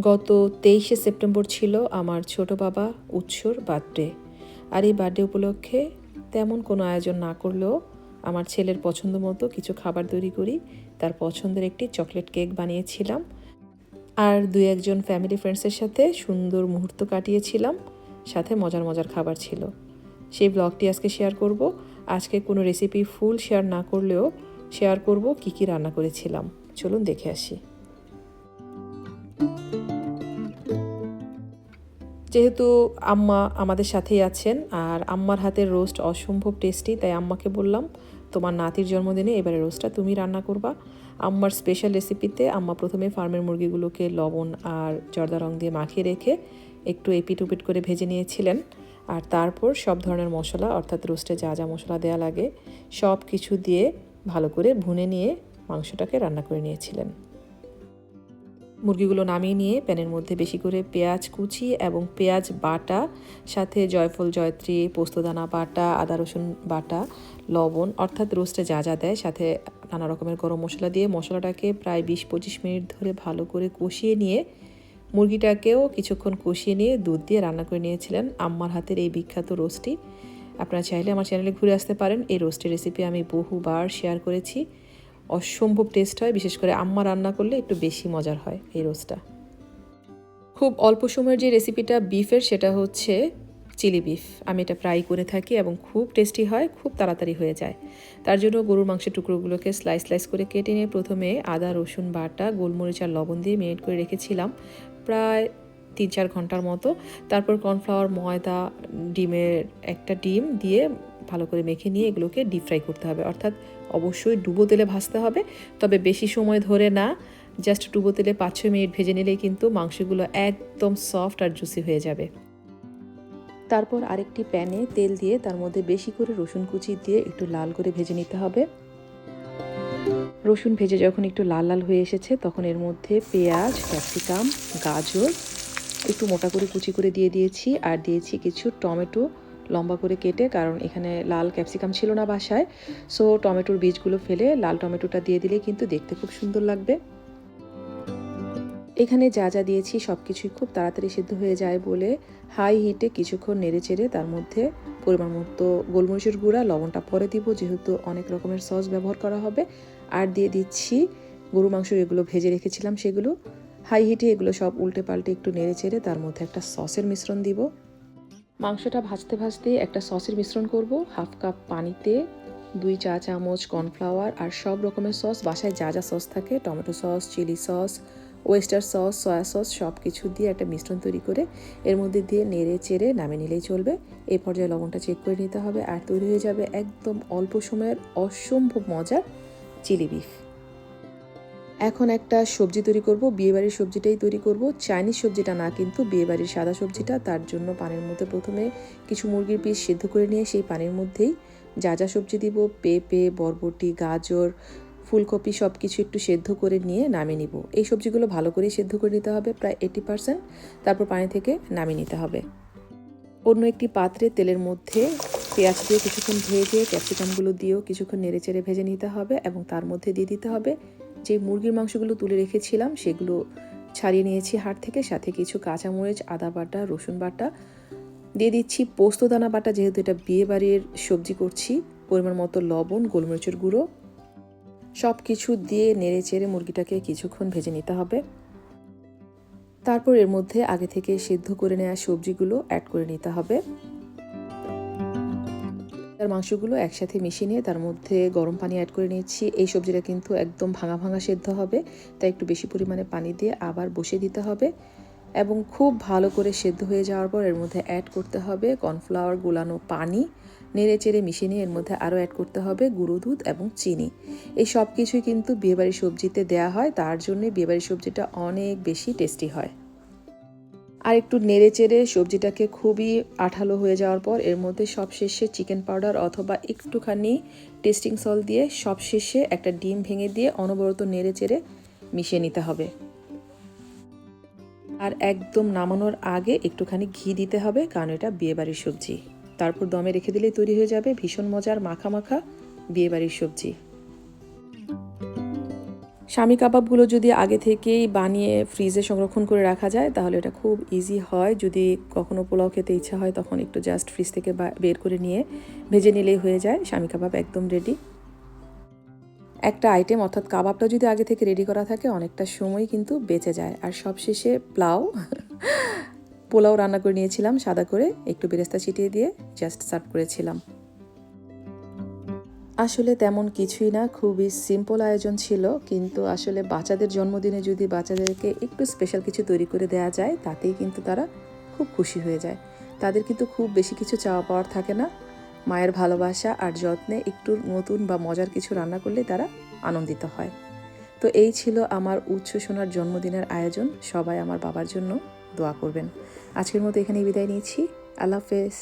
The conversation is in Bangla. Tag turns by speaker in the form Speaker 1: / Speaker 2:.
Speaker 1: গত তেইশে সেপ্টেম্বর ছিল আমার ছোট বাবা উৎসর বার্থডে। আর এই বার্থডে উপলক্ষে তেমন কোনো আয়োজন না করলেও আমার ছেলের পছন্দ মতো কিছু খাবার তৈরি করি। তার পছন্দের একটি চকলেট কেক বানিয়েছিলাম। আর দুই একজন ফ্যামিলি ফ্রেন্ডসের সাথে সুন্দর মুহূর্ত কাটিয়েছিলাম। সাথে মজার মজার খাবার ছিল। সেই ব্লগটি আজকে শেয়ার করব। আজকে কোনো রেসিপি ফুল শেয়ার না করলেও শেয়ার করব কি কি রান্না করেছিলাম। চলুন দেখে আসি। যেহেতু আম্মা আমাদের সাথেই আছেন আর আম্মার হাতের রোস্ট অসম্ভব টেস্টি, তাই আম্মাকে বললাম, তোমার নাতির জন্মদিনে এবারে রোস্টটা তুমি রান্না করবা। আম্মার স্পেশাল রেসিপিতে আম্মা প্রথমে ফার্মের মুরগিগুলোকে লবণ আর জর্দা রং দিয়ে মাখিয়ে রেখে একটু এপিট উপিট করে ভেজে নিয়েছিলেন। আর তারপর সব ধরনের মশলা, অর্থাৎ রোস্টে যা যা মশলা দেওয়া লাগে সব কিছু দিয়ে ভালো করে ভুনে নিয়ে মাংসটাকে রান্না করে নিয়েছিলেন। মুরগিগুলো নামিয়ে নিয়ে প্যানের মধ্যে বেশি করে পেঁয়াজ কুচি এবং পেঁয়াজ বাটা, সাথে জয়ফল, জয়ত্রী, পোস্তদানা বাটা, আদা, রসুন বাটা, লবণ, অর্থাৎ রোস্টে যা যা দেয়, সাথে নানা রকমের গরম মশলা দিয়ে মশলাটাকে প্রায় বিশ পঁচিশ মিনিট ধরে ভালো করে কষিয়ে নিয়ে মুরগিটাকেও কিছুক্ষণ কষিয়ে নিয়ে দুধ দিয়ে রান্না করে নিয়েছিলেন আম্মার হাতের এই বিখ্যাত রোস্টটি। আপনারা চাইলে আমার চ্যানেলে ঘুরে আসতে পারেন। এই রোস্টের রেসিপি আমি বহুবার শেয়ার করেছি। অসম্ভব টেস্ট হয়, বিশেষ করে আম্মা রান্না করলে একটু বেশি মজার হয় এই রোস্টটা খুব অল্প সময়ের যে রেসিপিটা বিফের সেটা হচ্ছে চিলি বিফ আমি এটা ফ্রাই করে থাকি এবং খুব টেস্টি হয়, খুব তাড়াতাড়ি হয়ে যায়। তার জন্য গরুর মাংসের টুকরোগুলোকে স্লাইস স্লাইস করে কেটে নিয়ে প্রথমে আদা, রসুন বাটা, গোলমরিচ আর লবণ দিয়ে মেরিনেট করে রেখেছিলাম প্রায় তিন চার ঘণ্টার মতো। তারপর কর্নফ্লাওয়ার ময়দা, ডিমের একটা ডিম দিয়ে ভালো করে মেখে নিয়ে এগুলোকে ডিপ ফ্রাই করতে হবে। অর্থাৎ অবশ্যই ডুবো তেলে ভাজতে হবে, তবে বেশি সময় ধরে না। জাস্ট ডুবো তেলে পাঁচ ছয় মিনিট ভেজে নিলেই কিন্তু মাংসগুলো একদম সফট আর জুসি হয়ে যাবে। তারপর আরেকটি প্যানে তেল দিয়ে তার মধ্যে বেশি করে রসুন কুচি দিয়ে একটু লাল করে ভেজে নিতে হবে। রসুন ভেজে যখন একটু লাল লাল হয়ে এসেছে, তখন এর মধ্যে পেঁয়াজ, ক্যাপসিকাম, গাজর একটু মোটা করে কুচি করে দিয়ে দিয়েছি, আর দিয়েছি কিছু টমেটো লম্বা করে কেটে, কারণ এখানে লাল ক্যাপসিকাম ছিল না বাসায় সো টমেটোর বীজগুলো ফেলে লাল টমেটোটা দিয়ে দিলে কিন্তু দেখতে খুব সুন্দর লাগবে। এখানে যা যা দিয়েছি সব কিছুই খুব তাড়াতাড়ি সিদ্ধ হয়ে যায় বলে হাই হিটে কিছুক্ষণ নেড়ে চেড়ে তার মধ্যে পরিমাণ মতো গোলমরিচের গুঁড়া, লবণটা পরে দিব, যেহেতু অনেক রকমের সস ব্যবহার করা হবে। আর দিয়ে দিচ্ছি গরু মাংস এগুলো ভেজে রেখেছিলাম সেগুলো। হাই হিটে এগুলো সব উল্টে পাল্টে একটু নেড়ে চেড়ে তার মধ্যে একটা সসের মিশ্রণ দিব। মাংসটা ভাজতে ভাজতে একটা সসের মিশ্রণ করব, হাফ কাপ পানিতে, দুই চা চামচ কর্নফ্লাওয়ার আর সব রকমের সস, বাসায় যা যা সস থাকে, tomato sauce, chilli sauce, oyster sauce, soya sauce, সব কিছু দিয়ে একটা মিশ্রণ তৈরি করে এর মধ্যে দিয়ে নেড়ে চেড়ে নামে নিলেই চলবে। এই পর্যায়ে লবণটা চেক করে নিতে হবে আর তৈরি হয়ে যাবে একদম অল্প সময়ের অসম্ভব মজার চিলি বিফ। এখন একটা সবজি তৈরি করব, বিয়েবাড়ির সবজিটাই তৈরি করব। চাইনিজ সবজিটা না, কিন্তু বিয়েবাড়ির সাদা সবজিটা, তার জন্য পানির মধ্যে প্রথমে কিছু মুরগির পিস সিদ্ধ করে নিয়ে সেই পানির মধ্যেই যা যা সবজি দিব, পেঁপে, বরবটি, গাজর, ফুলকপি সব কিছু একটু সেদ্ধ করে নিয়ে নামিয়ে নিব। এই সবজিগুলো ভালো করে সেদ্ধ করে নিতে হবে, প্রায় এইটি পার্সেন্ট তারপর পানি থেকে নামিয়ে নিতে হবে। অন্য একটি পাত্রে তেলের মধ্যে পেঁয়াজ দিয়ে কিছুক্ষণ ভেজে, ক্যাপসিকামগুলো দিয়েও কিছুক্ষণ নেড়ে চেড়ে ভেজে নিতে হবে এবং তার মধ্যে দিয়ে দিতে হবে যে মুরগির মাংসগুলো তুলে রেখেছিলাম, সেগুলো ছাড়িয়ে নিয়েছি হাট থেকে। সাথে কিছু কাঁচামরিচ, আদা বাটা, রসুন বাটা। দিয়ে দিচ্ছি পোস্ত দানা বাটা, যেহেতু এটা বিয়ে বাড়ির সবজি করছি, পরিমাণ মতো লবণ, গোলমরিচের গুঁড়ো। সব কিছু দিয়ে নেড়ে চেড়ে মুরগিটাকে কিছুক্ষণ ভেজে নিতে হবে। তারপর এর মধ্যে আগে থেকে সিদ্ধ করে নেওয়া সবজিগুলো অ্যাড করে নিতে হবে। তার মাংসগুলো একসাথে মিশিয়ে নিয়ে তার মধ্যে গরম পানি অ্যাড করে নিয়েছি। এই সবজিটা কিন্তু একদম ভাঙা ভাঙা সেদ্ধ হবে, তাই একটু বেশি পরিমাণে পানি দিয়ে আবার বসিয়ে দিতে হবে এবং খুব ভালো করে সেদ্ধ হয়ে যাওয়ার পর এর মধ্যে অ্যাড করতে হবে কর্নফ্লাওয়ার গুলানো পানি, নেড়ে চেড়ে মিশিয়ে নিয়ে এর মধ্যে আরও অ্যাড করতে হবে গুঁড়ো দুধ এবং চিনি। এই সব কিছুই কিন্তু বিয়েবাড়ির সবজিতে দেয়া হয়, তার জন্য বিয়েবাড়ির সবজিটা অনেক বেশি টেস্টি হয়। আর একটু নেড়ে চেড়ে সবজিটাকে খুবই আঠালো হয়ে যাওয়ার পর এর মধ্যে সবশেষে চিকেন পাউডার অথবা একটুখানি টেস্টিং সল দিয়ে সবশেষে একটা ডিম ভেঙে দিয়ে অনবরত নেড়ে চেড়ে মিশিয়ে নিতে হবে। আর একদম নামানোর আগে একটুখানি ঘি দিতে হবে, কারণ এটা বিয়েবাড়ির সবজি। তারপর দমে রেখে দিলেই তৈরি হয়ে যাবে ভীষণ মজার মাখা মাখা বিয়েবাড়ির সবজি। স্বামী কাবাবগুলো যদি আগে থেকেই বানিয়ে ফ্রিজে সংরক্ষণ করে রাখা যায়, তাহলে এটা খুব ইজি হয়। যদি কখনো পোলাও খেতে ইচ্ছা হয়, তখন একটু জাস্ট ফ্রিজ থেকে বের করে নিয়ে ভেজে নিলেই হয়ে যায়। স্বামী কাবাব একদম রেডি একটা আইটেম অর্থাৎ কাবাবটা যদি আগে থেকে রেডি করা থাকে, অনেকটা সময় কিন্তু বেঁচে যায়। আর সবশেষে প্লাও। পোলাও রান্না করে নিয়েছিলাম সাদা করে, একটু বেরেস্তা ছিটিয়ে দিয়ে জাস্ট সার্ভ করেছিলাম। আসলে তেমন কিছুই না, খুবই সিম্পল আয়োজন ছিল। কিন্তু আসলে বাচ্চাদের জন্মদিনে যদি বাচ্চাদেরকে একটু স্পেশাল কিছু তৈরি করে দেওয়া যায়, তাতেই কিন্তু তারা খুব খুশি হয়ে যায়। তাদের কিন্তু খুব বেশি কিছু চাওয়া পাওয়ার থাকে না। মায়ের ভালোবাসা আর যত্নে একটু নতুন বা মজার কিছু রান্না করলে তারা আনন্দিত হয়। তো এই ছিল আমার উচ্চ সোনার জন্মদিনের আয়োজন। সবাই আমার বাবার জন্য দোয়া করবেন। আজকের মতো এখানেই বিদায় নিয়েছি আল্লাহ হাফেজ।